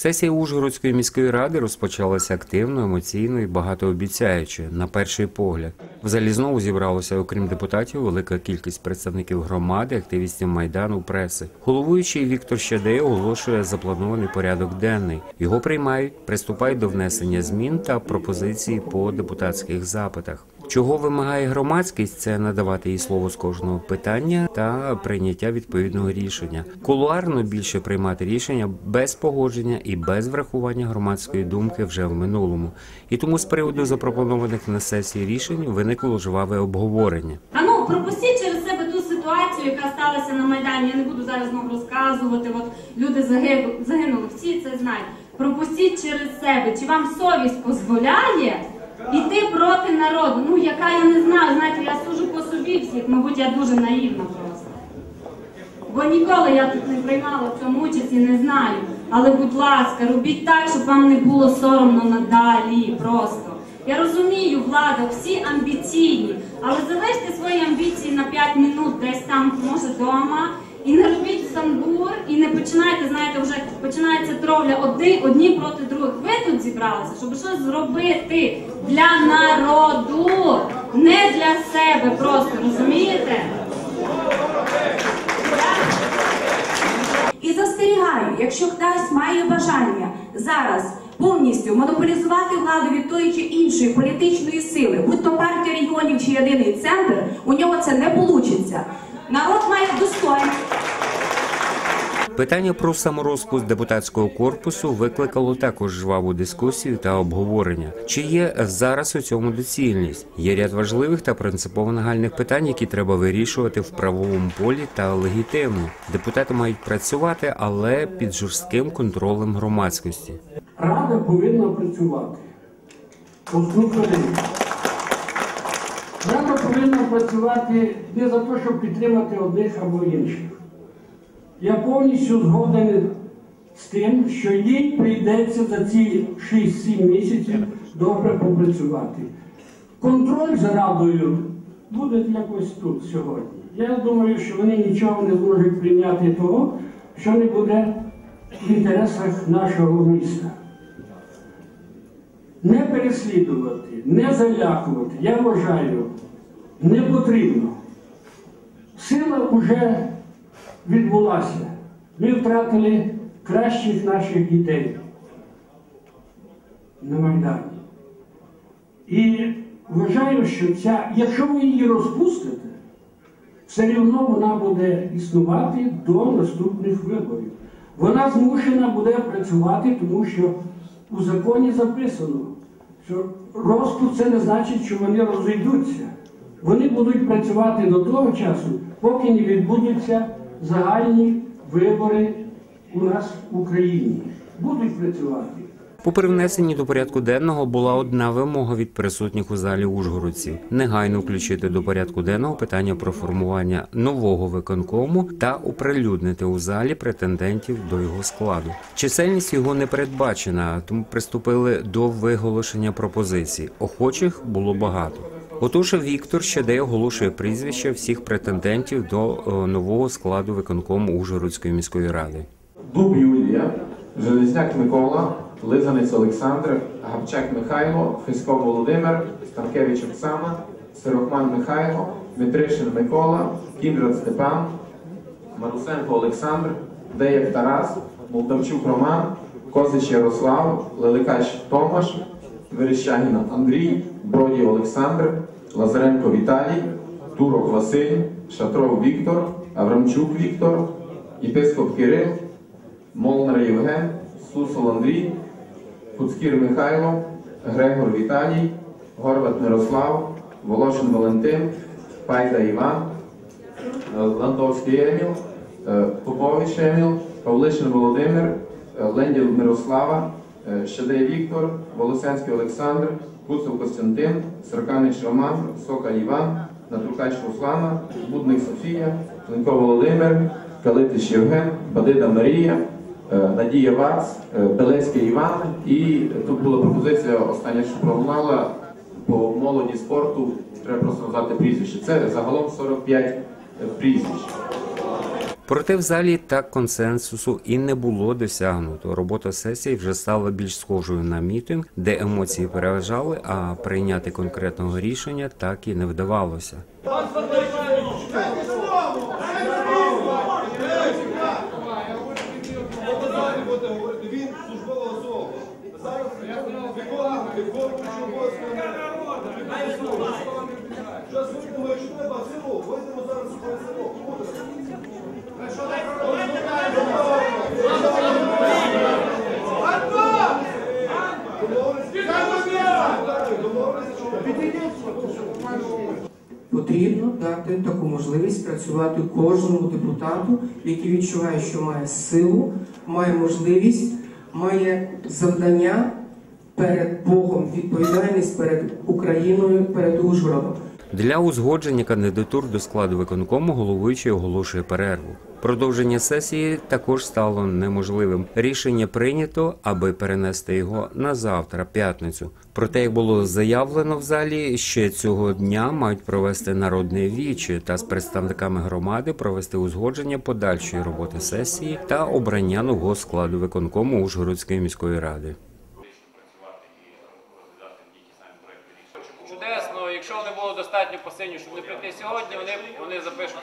Сесія Ужгородської міської ради розпочалася активно, емоційно і багатообіцяюче, на перший погляд. В залі знову зібралося, окрім депутатів, велика кількість представників громади, активістів майдану, преси. Головуючий Віктор Щадей оголошує запланований порядок денний. Його приймають, приступають до внесення змін та пропозицій по депутатських запитах. Чого вимагає громадськість, це надавати їй слово з кожного питання та прийняття відповідного рішення. Кулуарно більше приймати рішення без погодження і без врахування громадської думки вже в минулому. І тому з приводу запропонованих на сесії рішень виникло жваве обговорення. А ну пропустіть через себе ту ситуацію, яка сталася на Майдані. Я не буду зараз знову розказувати. От люди загиб- загинули, всі це знають. Пропустіть через себе. Чи вам совість дозволяє іти проти народу? Ну, яка я не знаю, знаєте, я сужу по собі всіх, мабуть, я дуже наївна просто. Бо ніколи я тут не приймала в цьому участь і не знаю. Але, будь ласка, робіть так, щоб вам не було соромно надалі просто. Я розумію, влада, всі амбіційні, але залиште свої амбіції на 5 минут десь там, може, вдома. І не робіть самбур, і не починайте, знаєте, вже починається тровля одні, одні проти других. Ви тут зібралися, щоб щось зробити для народу, не для себе просто, розумієте? І застерігаю, якщо хтось має бажання зараз повністю монополізувати владу від тої чи іншої політичної сили, будь то партія регіонів чи єдиний центр, у нього це не вийде. Народ має достойно. Питання про саморозпуск депутатського корпусу викликало також жваву дискусію та обговорення. Чи є зараз у цьому доцільність? Є ряд важливих та принципово нагальних питань, які треба вирішувати в правовому полі та легітимно. Депутати мають працювати, але під жорстким контролем громадськості. Рада повинна працювати. Послухайте. Рада повинна працювати не за те, щоб підтримати одних або інших. Я повністю згоден з тим, що їй прийдеться за ці 6-7 місяців добре попрацювати. Контроль за радою буде якось тут сьогодні. Я думаю, що вони нічого не зможуть прийняти того, що не буде в інтересах нашого міста. Не переслідувати, не залякувати, я вважаю, не потрібно. Сила вже відбулася. Ми втратили кращих наших дітей на Майдані. І вважаю, що ця, якщо ви її розпустите, все рівно вона буде існувати до наступних виборів. Вона змушена буде працювати, тому що у законі записано, що розпуск це не значить, що вони розійдуться. Вони будуть працювати до того часу, поки не відбудуться загальні вибори у нас в Україні. Будуть працювати. Попри внесені до порядку денного була одна вимога від присутніх у залі ужгородців – негайно включити до порядку денного питання про формування нового виконкому та оприлюднити у залі претендентів до його складу. Чисельність його не передбачена, тому приступили до виголошення пропозицій. Охочих було багато. Отож, Віктор Щедей оголошує прізвища всіх претендентів до е, нового складу виконкому Ужгородської міської ради. Дуб Юлія, Железняк Микола, Лизанець Олександр, Габчак Михайло, Фесько Володимир, Станкевич Оксана, Сирохман Михайло, Митришин Микола, Кіндрат Степан, Марусенко Олександр, Деєк Тарас, Молдавчук Роман, Козич Ярослав, Леликач Томаш, Верещагін Андрій, Броді Олександр, Лазаренко Віталій, Турок Василь, Шатров Віктор, Аврамчук Віктор, Єпископ Кирил, Молнар Євген, Сусол Андрій, Куцкір Михайло, Грегор Віталій, Горват Мирослав, Волошин Валентин, Пайда Іван, е, Ландовський Еміл, е, Попович Еміл, Павлишин Володимир, е, Ленділ Мирослава, Щадей Віктор, Волосянський Олександр, Куцов Костянтин, Сороканич Роман, Сокаль Іван, Натрукач Руслана, Будник Софія, Фленко Володимир, Калитич Євген, Бадида Марія, Надія Варц, е, Белецький Іван. І тут була пропозиція остання, що пролунала по молоді спорту. Треба просто назвати прізвище. Це загалом 45 прізвищ. Проте в залі так консенсусу і не було досягнуто. Робота сесії вже стала більш схожою на мітинг, де емоції переважали, а прийняти конкретного рішення так і не вдавалося. Виконувати виконуючи обов'язки. Що сьогодні що треба село. Вийдемо зараз своє село. Потрібно дати таку можливість працювати кожному депутату, який відчуває, що має силу, має можливість, має завдання перед Богом, відповідальність перед Україною, перед Ужгородом. Для узгодження кандидатур до складу виконкому головуючий оголошує перерву. Продовження сесії також стало неможливим. Рішення прийнято, аби перенести його на завтра, п'ятницю. Проте, як було заявлено в залі, ще цього дня мають провести народне віче та з представниками громади провести узгодження подальшої роботи сесії та обрання нового складу виконкому Ужгородської міської ради. Якщо не було достатньо посильні, щоб не прийти сьогодні, вони, вони запишуть.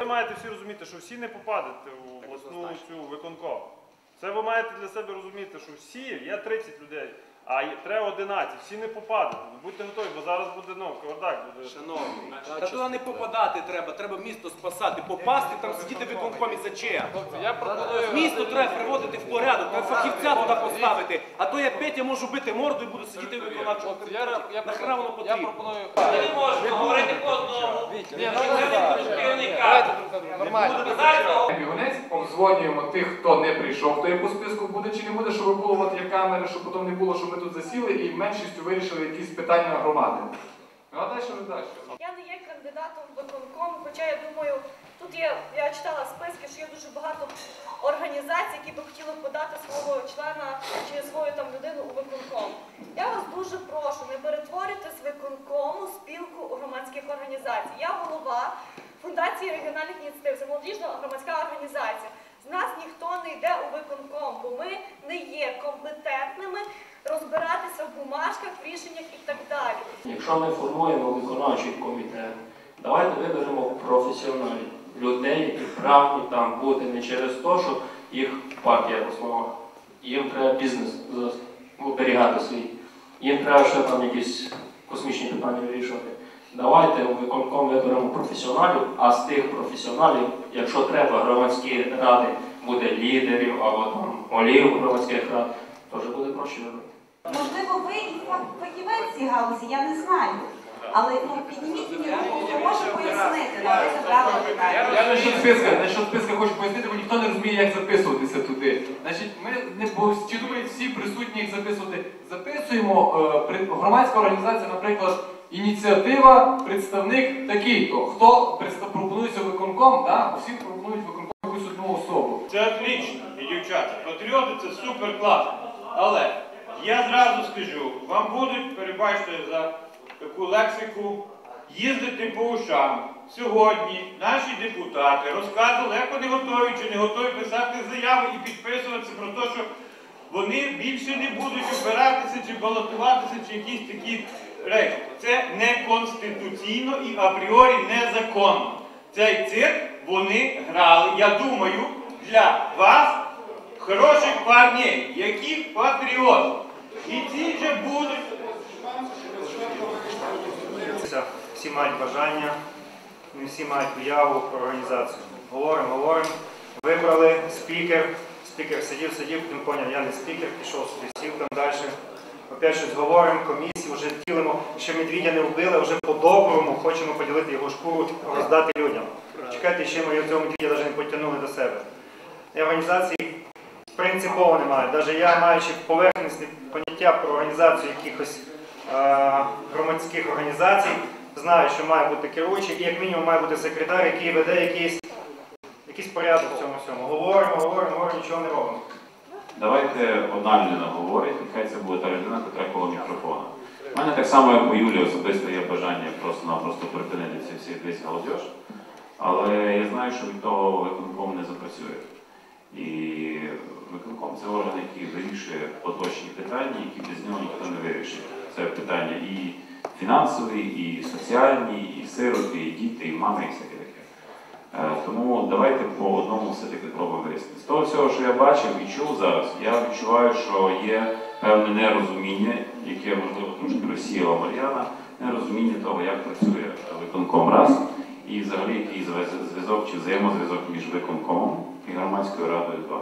Ви маєте всі розуміти, що всі не попадете у власну цю виконком. Це ви маєте для себе розуміти, що всі, є 30 людей, а треба 11, всі не попадете. Ну, Будьте готові, бо зараз буде ну, кавардак буде. Шановні, та туди не попадати треба, треба місто спасати. Попасти там сидіти в виконкомі за чим? Я пропоную. Місто треба приводити в порядок, треба фахівця туди поставити. А то я Петя можу бити морду і буду сидіти в виконавчому Я, комітеті. я, Нахера я пропоную. Не можна говорити по одному. Ні, ну, Давайте, нормально. Бігунець обдзвонюємо тих, хто не прийшов, хто є по списку буде чи не буде, щоб було от є камери, щоб потім не було, що ми тут засіли і меншістю вирішили якісь питання громади. Ну а далі вже далі. Я не є кандидатом в виконком, хоча я думаю, тут є, я читала списки, що є дуже багато організацій, які би хотіли подати свого члена чи свою там людину у виконком. Я вас дуже прошу, не перетворюйте з виконкому спілку громадських організацій. Я голова Фундації регіональних ініціатив, це молодіжна громадська організація. З нас ніхто не йде у виконком, бо ми не є компетентними розбиратися в бумажках, в рішеннях і так далі. Якщо ми формуємо виконавчий комітет, давайте виберемо професіоналів, людей, які прагні там бути не через те, що їх партія основа. Їм треба бізнес оберігати свій. Їм треба ще там якісь космічні питання вирішувати. Давайте у виконком виберемо професіоналів, а з тих професіоналів, якщо треба, громадські ради буде лідерів або там голів громадських рад, теж буде проще вибрати. Можливо, ви і фах- фахівець цій галузі, я не знаю. Але ну, підніміть мені руку, хто може пояснити, де ви забрали питання. Я насчет списка, насчет списка хочу пояснити, бо ніхто не розуміє, як записуватися туди. Значить, ми не бо чи думають всі присутні, як записувати. Записуємо е, при- громадська організація, наприклад, ініціатива, представник такий-то. Хто пропонується виконком, всі пропонують виконком якусь одну особу. Це отлично, і дівчата. Патріоти це супер класно. Але я зразу скажу, вам будуть, перебачте за таку лексику, їздити по ушам. Сьогодні наші депутати розказували, як вони готові чи не готові писати заяви і підписуватися про те, що вони більше не будуть опиратися чи балотуватися, чи якісь такі речі. Це не конституційно і апріорі незаконно. Цей цирк вони грали, я думаю, для вас хороших парней, які патріоти. І ці же будуть. Всі мають бажання, не всі мають уяву про організацію. Говоримо, говоримо. Вибрали спікер. Спікер сидів, сидів, він поняв, я не спікер, пішов собі, сів там далі. Опять щось говоримо, комісії, вже втілимо, ще медвідя не вбили, вже по-доброму хочемо поділити його шкуру, роздати людям. Чекайте, ще ми цього медвідя навіть не потягнули до себе. І організації принципово немає. Навіть я, маючи поверхностне поняття про організацію якихось е, громадських організацій, знаю, що має бути керуючий і як мінімум має бути секретар, який веде якийсь, якийсь порядок в цьому всьому. Говоримо, говоримо, говоримо, нічого не робимо. Давайте одна людина говорить, і хай це буде та людина, яка коло мікрофона. У мене так само, як у Юлі, особисто є бажання просто-напросто припинити ці всі весь галдеж. Але я знаю, що від того виконком не запрацює. І виконком це орган, який вирішує поточні питання, які без нього ніхто не вирішить. Це питання і фінансові, і соціальні, і сироти, і діти, і мами, і всяке таке. Е, Тому давайте по одному все-таки пробуємо вияснити. З того всього, що я бачив і чув зараз, я відчуваю, що є певне нерозуміння, яке можливо трошки розсіяла Мар'яна, нерозуміння того, як працює виконком раз, і взагалі який зв'язок чи взаємозв'язок між виконкомом і громадською радою два.